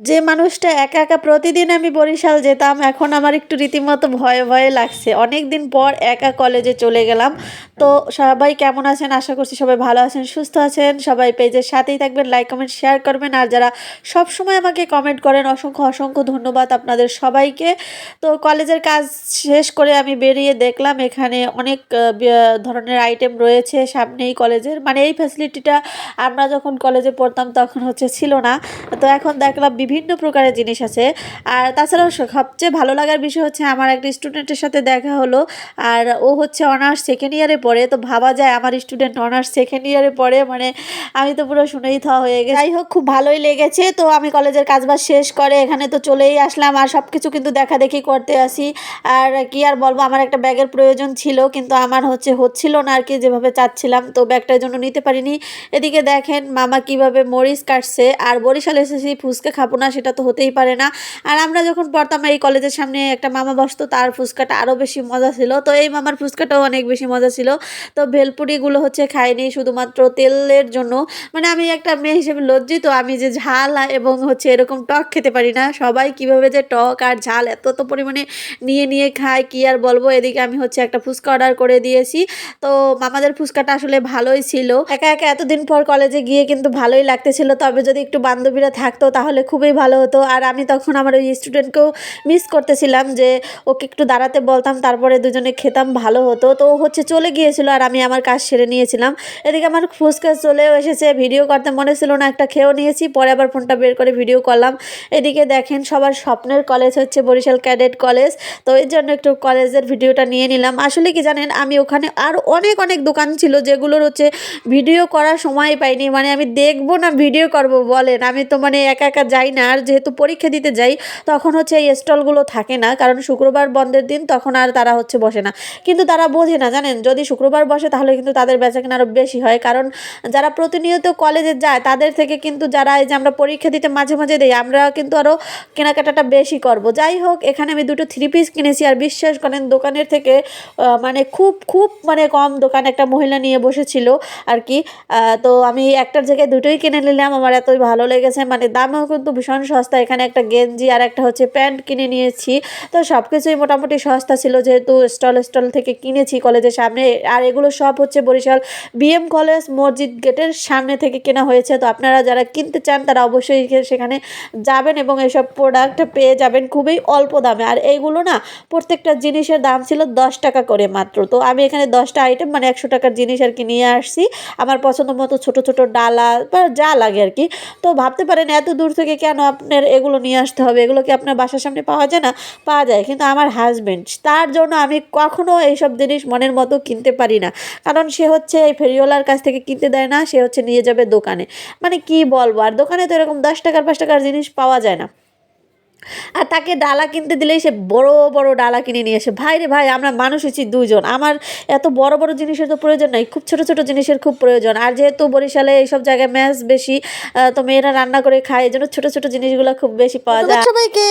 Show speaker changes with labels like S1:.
S1: যে মানুষটা একা একা প্রতিদিন আমি বরিশাল যেতাম, এখন আমার একটু রীতিমতো ভয়ে ভয়ে লাগছে। অনেক দিন পর একা কলেজে চলে গেলাম। তো সবাই কেমন আছেন? আশা করছি সবাই ভালো আছেন, সুস্থ আছেন। সবাই পেজের সাথেই থাকবেন, লাইক, কমেন্ট, শেয়ার করবেন। আর যারা সব সময় আমাকে কমেন্ট করেন, অসংখ্য অসংখ্য ধন্যবাদ আপনাদের সবাইকে। তো কলেজের কাজ শেষ করে আমি বেরিয়ে দেখলাম, এখানে অনেক ধরনের আইটেম রয়েছে সামনেই কলেজের। মানে এই ফ্যাসিলিটিটা আমরা যখন কলেজে পড়তাম তখন হচ্ছে ছিল না। তো এখন দেখলাম বিভিন্ন প্রকারের জিনিস আছে। আর তাছাড়াও সবচেয়ে ভালো লাগার বিষয় হচ্ছে আমার একটা স্টুডেন্টের সাথে দেখা হলো। আর ও হচ্ছে অনার্স সেকেন্ড ইয়ারে পড়ে। তো ভাবা যায় আমার স্টুডেন্ট অনার্স সেকেন্ড ইয়ারে পড়ে। মানে আমি তো পুরো শুনেই থা হয়ে গেছি। যাই হোক, খুব ভালোই লেগেছে। তো আমি কলেজের কাজবাজ শেষ করে এখানে তো চলেই আসলাম। আর সব কিছু কিন্তু দেখা দেখি করতে আসি। আর কি আর বলব, আমার একটা ব্যাগের প্রয়োজন ছিল। কিন্তু আমার হচ্ছে হচ্ছিল না আর কি, যেভাবে চাচ্ছিলাম। তো ব্যাগটার জন্য নিতে পারিনি। এদিকে দেখেন, মামা কীভাবে মরিচ কাটছে। আর বরিশাল এসেছি ফুচকা খাব না, সেটা তো হতেই পারে না। আর আমরা যখন পড়তাম, এই কলেজের সামনে একটা মামা বসতো, তার ফুচকাটা আরও বেশি মজা ছিল। তো এই মামার ফুচকাটাও অনেক বেশি মজা ছিল। তো ভেলপুরিগুলো হচ্ছে খাইনি শুধুমাত্র তেলের জন্য। মানে আমি একটা মেয়ে হিসেবে লজ্জিত, আমি যে ঝাল এবং হচ্ছে এরকম টক খেতে পারি না। সবাই কীভাবে যে টক আর ঝাল এত তো পরিমাণে নিয়ে নিয়ে খায়, কি আর বলব? এদিকে আমি হচ্ছে একটা ফুচকা অর্ডার করে দিয়েছি। তো মামাদের ফুচকাটা আসলে ভালোই ছিল। একা একা এতদিন পর কলেজে গিয়ে কিন্তু ভালোই লাগতেছিল। তবে যদি একটু বান্ধবীরা থাকতো, তাহলে খুবই ভালো হতো। আর আমি তখন আমার ওই স্টুডেন্টকেও মিস করতেছিলাম যে ওকে একটু দাঁড়াতে বলতাম, তারপরে দুজনে খেতাম, ভালো হতো। তো ও হচ্ছে চলে গিয়েছিল আর আমি আমার কাজ সেরে নিয়েছিলাম। এদিকে আমার ফুচকা চলেও এসেছে ভিডিও করতে মনে ছিল না, একটা খেয়েও নিয়েছি, পরে আবার ফোনটা বের করে ভিডিও করলাম। এদিকে দেখেন সবার স্বপ্নের কলেজ হচ্ছে বরিশাল ক্যাডেট কলেজ তো এর জন্য একটু কলেজের ভিডিওটা নিয়ে নিলাম। আসলে কি জানেন, আমি ওখানে আর অনেক অনেক দোকান ছিল যেগুলোর হচ্ছে ভিডিও করার সময় পাইনি। মানে আমি দেখব না ভিডিও করব, বলেন। আমি তো মানে একা একা যাই না। আর যেহেতু পরীক্ষা দিতে যাই, তখন হচ্ছে এই স্টলগুলো থাকে না। কারণ শুক্রবার বন্ধের দিন তখন আর তারা হচ্ছে বসে না। কিন্তু তারা বোঝে না, জানেন? যদি শুক্রবার বসে তাহলে কিন্তু তাদের বেচা কেনা আরও বেশি হয়। কারণ যারা প্রতিনিয়ত কলেজে যায়, তাদের থেকে কিন্তু যারা এই যে আমরা পরীক্ষা দিতে মাঝে মাঝে দিই, আমরা কিন্তু আরও কেনাকাটাটা বেশি করব। যাই হোক, এখানে আমি দুটো থ্রি পিস কিনেছি। আর বিশ্বাস করেন, দোকানের থেকে মানে খুব খুব মানে কম দোকান একটা মহিলা নিয়ে বসেছিল আর কি। তো আমি একটার জায়গায় দুটোই কিনে নিলাম। আমার এতই ভালো লেগেছে। মানে দামও কিন্তু ভীষণ সস্তা। এখানে একটা গেঞ্জি আর একটা হচ্ছে প্যান্ট কিনে নিয়েছি। তো সব কিছুই মোটামুটি সস্তা ছিল যেহেতু স্টল স্টল থেকে কিনেছি কলেজের সামনে। আর এগুলো সব হচ্ছে বরিশাল বিএম কলেজ মসজিদ গেটের সামনে থেকে কেনা হয়েছে। তো আপনারা যারা কিনতে চান, তারা অবশ্যই সেখানে যাবেন এবং এইসব প্রোডাক্ট পেয়ে যাবেন খুবই অল্প দামে। আর এইগুলো না, প্রত্যেকটা জিনিসের দাম ছিল দশ টাকা করে মাত্র। তো আমি এখানে দশটা আইটেম মানে একশো টাকার জিনিস আর কি নিয়ে আসছি। আমার পছন্দ মতো ছোটো ছোটো ডালা বা যা লাগে আর কি। তো ভাবতে পারেন এত দূর থেকে কেন আপনার এগুলো নিয়ে আসতে হবে। এগুলো কি আপনার বাসার সামনে পাওয়া যায় না? পাওয়া যায়। কিন্তু আমার হাজব্যান্ড তার জন্য আমি কখনও এইসব জিনিস মনের মতো কিনতে পারি না। কারণ সে হচ্ছে এই ফেরিওয়ালার কাছ থেকে কিনতে দেয় না, সে হচ্ছে নিয়ে যাবে দোকানে। মানে কি বলব? আর দোকানে তো এরকম দশ টাকার, পাঁচ টাকার জিনিস পাওয়া যায় না। আর তাকে ডালা কিনতে দিলেই সে বড় বড় ডালা কিনে নিয়ে আসে। ভাই রে ভাই আমরা মানুষ হচ্ছি দুজন আমার এত বড় বড় জিনিসের তো প্রয়োজন নাই খুব ছোট ছোট জিনিসের খুব প্রয়োজন। আর যেহেতু বরিশালে এইসব জায়গায় ম্যাচ বেশি আহ, তো মেয়েরা রান্না করে খায় এই জন্য ছোট ছোট জিনিসগুলো খুব বেশি পাওয়া যায়। সবাইকে